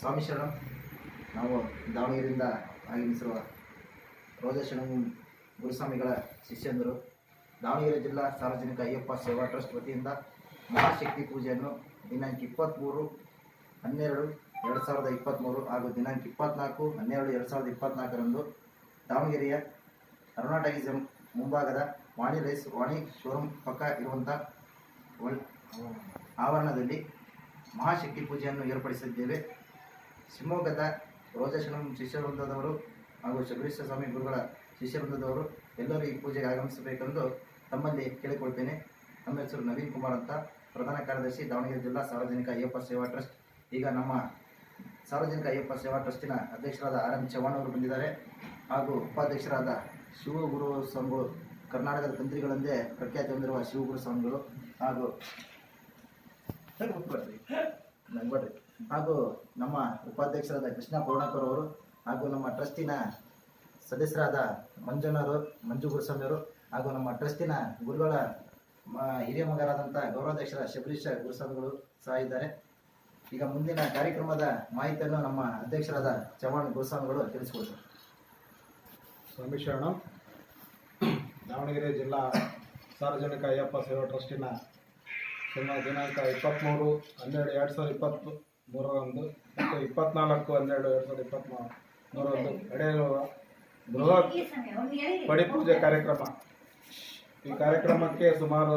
ಸ್ವಾಮಿ ಶರಣ ನಾವು ದಾವಣಗೆರೆಯಿಂದ ಆಗಮಿಸಿರುವ ರೋಜಾ ಶರಣ ಗುರುಸ್ವಾಮಿಗಳ ಶಿಷ್ಯಂದರು. ದಾವಣಗೆರೆ ಜಿಲ್ಲಾ ಸಾರ್ವಜನಿಕ ಅಯ್ಯಪ್ಪ ಸೇವಾ ಟ್ರಸ್ಟ್ ವತಿಯಿಂದ ಮಹಾಶಕ್ತಿ ಪೂಜೆಯನ್ನು ದಿನಾಂಕ ಇಪ್ಪತ್ತ್ಮೂರು ಹನ್ನೆರಡು ಎರಡು ಸಾವಿರದ ಇಪ್ಪತ್ತ್ಮೂರು ಹಾಗೂ ದಿನಾಂಕ ಇಪ್ಪತ್ನಾಲ್ಕು ಹನ್ನೆರಡು ಎರಡು ಸಾವಿರದ ಇಪ್ಪತ್ತ್ನಾಲ್ಕರಂದು ದಾವಣಗೆರೆಯ ಅರುಣಾಟಗಿಸಂ ಮುಂಭಾಗದ ವಾಣಿ ರೈಸ್ ವಾಣಿ ಶೋರೂಮ್ ಪಕ್ಕ ಇರುವಂಥ ಆವರಣದಲ್ಲಿ ಮಹಾಶಕ್ತಿ ಪೂಜೆಯನ್ನು ಏರ್ಪಡಿಸಿದ್ದೇವೆ. ಶಿವಮೊಗ್ಗದ ರೋಜಶನಂ ಶಿಷ್ಯವೃಂದದವರು ಹಾಗೂ ಶಬರೀಶ್ವರ ಸ್ವಾಮಿ ಗುರುಗಳ ಶಿಷ್ಯವೃಂದದವರು ಎಲ್ಲರೂ ಈ ಪೂಜೆಗೆ ಆಗಮಿಸಬೇಕೆಂದು ತಮ್ಮಲ್ಲಿ ಕೇಳಿಕೊಳ್ತೇನೆ. ನಮ್ಮ ಹೆಸರು ನವೀನ್ ಕುಮಾರ್ ಅಂತ. ಪ್ರಧಾನ ಕಾರ್ಯದರ್ಶಿ ದಾವಣಗೆರೆ ಜಿಲ್ಲಾ ಸಾರ್ವಜನಿಕ ಅಯ್ಯಪ್ಪ ಸೇವಾ ಟ್ರಸ್ಟ್. ಈಗ ನಮ್ಮ ಸಾರ್ವಜನಿಕ ಅಯ್ಯಪ್ಪ ಸೇವಾ ಟ್ರಸ್ಟಿನ ಅಧ್ಯಕ್ಷರಾದ ಆರ್ ಎಂ ಚವ್ಹಾಣ್ ಅವರು ಬಂದಿದ್ದಾರೆ. ಹಾಗೂ ಉಪಾಧ್ಯಕ್ಷರಾದ ಶಿವಗುರು ಸ್ವಾಮಿಗಳು, ಕರ್ನಾಟಕದ ತಂತ್ರಿಗಳೆಂದೇ ಪ್ರಖ್ಯಾತಿ ಹೊಂದಿರುವ ಶಿವಗುರು ಸ್ವಾಮಿಗಳು ಹಾಗೂ ಹಾಗೂ ನಮ್ಮ ಉಪಾಧ್ಯಕ್ಷರಾದ ಕೃಷ್ಣ ಪೌರ್ಣಕರ್ ಅವರು ಹಾಗೂ ನಮ್ಮ ಟ್ರಸ್ಟಿನ ಸದಸ್ಯರಾದ ಮಂಜುನವರು ಮಂಜು ಗುರುಸ್ವಾಮಿಯವರು ಹಾಗೂ ನಮ್ಮ ಟ್ರಸ್ಟಿನ ಗುರುಗಳ ಹಿರಿಯ ಮಗರಾದಂಥ ಗೌರವಾಧ್ಯಕ್ಷರ ಶಬರೀಶ ಗುರುಸ್ವಾಮಿಗಳು ಸಹ ಇದ್ದಾರೆ. ಈಗ ಮುಂದಿನ ಕಾರ್ಯಕ್ರಮದ ಮಾಹಿತಿಯನ್ನು ನಮ್ಮ ಅಧ್ಯಕ್ಷರಾದ ಚವಾಣ್ ಗುರುಸ್ವಾಮಿಗಳು ತಿಳಿಸಿಕೊಡ್ತಾರೆ. ಸ್ವಾಮಿ ಶರಣ. ದಾವಣಗೆರೆ ಜಿಲ್ಲಾ ಸಾರ್ವಜನಿಕ ಅಯ್ಯಪ್ಪ ಸೇವಾ ಟ್ರಸ್ಟಿನ ಸುಮಾರು ದಿನಾಂಕ ಇಪ್ಪತ್ತ್ಮೂರು ಹನ್ನೆರಡು ಎರಡು ಸಾವಿರದ ಇಪ್ಪತ್ತು ಮೂರರಂದು ಮತ್ತು ಇಪ್ಪತ್ನಾಲ್ಕು ಹನ್ನೆರಡು ಎರಡು ಸಾವಿರದ ಇಪ್ಪತ್ತ್ ಮೂರರಂದು ನಡೆಯಲಿರುವ ಬೃಹತ್ ಪಡಿ ಪೂಜೆ ಕಾರ್ಯಕ್ರಮ. ಈ ಕಾರ್ಯಕ್ರಮಕ್ಕೆ ಸುಮಾರು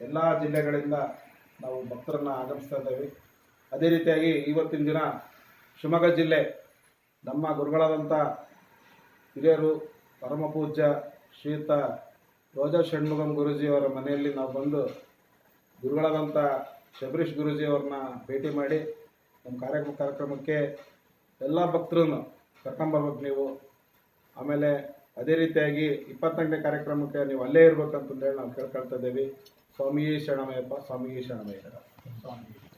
ಎಲ್ಲ ಜಿಲ್ಲೆಗಳಿಂದ ನಾವು ಭಕ್ತರನ್ನು ಆಗಮಿಸ್ತಾ ಇದ್ದೇವೆ. ಅದೇ ರೀತಿಯಾಗಿ ಇವತ್ತಿನ ದಿನ ಶಿವಮೊಗ್ಗ ಜಿಲ್ಲೆ ನಮ್ಮ ಗುರುಗಳಾದಂಥ ಹಿರಿಯರು ಪರಮ ಪೂಜ್ಯ ಶ್ರೀಯುತ ರೋಜಾ ಷಣ್ಮುಗಂ ಗುರೂಜಿಯವರ ಮನೆಯಲ್ಲಿ ನಾವು ಬಂದು ಗುರುಗಳಾದಂಥ ಶಬರೀಶ್ ಗುರೂಜಿಯವ್ರನ್ನ ಭೇಟಿ ಮಾಡಿ ನಮ್ಮ ಕಾರ್ಯಕ್ರಮ ಕಾರ್ಯಕ್ರಮಕ್ಕೆ ಎಲ್ಲ ಭಕ್ತರನ್ನು ಕರ್ಕೊಂಬರ್ಬೇಕು ನೀವು. ಆಮೇಲೆ ಅದೇ ರೀತಿಯಾಗಿ ಇಪ್ಪತ್ನಾಲ್ಕನೇ ಕಾರ್ಯಕ್ರಮಕ್ಕೆ ನೀವು ಅಲ್ಲೇ ಇರ್ಬೇಕಂತಂದೇಳಿ ನಾವು ಕೇಳ್ಕೊಳ್ತಾ ಇದ್ದೀವಿ. ಸ್ವಾಮಿ ಶರಣಮಯ್ಯಪ್ಪ ಸ್ವಾಮಿ ಶರಣಮಯ್ಯ ಸ್ವಾಮಿ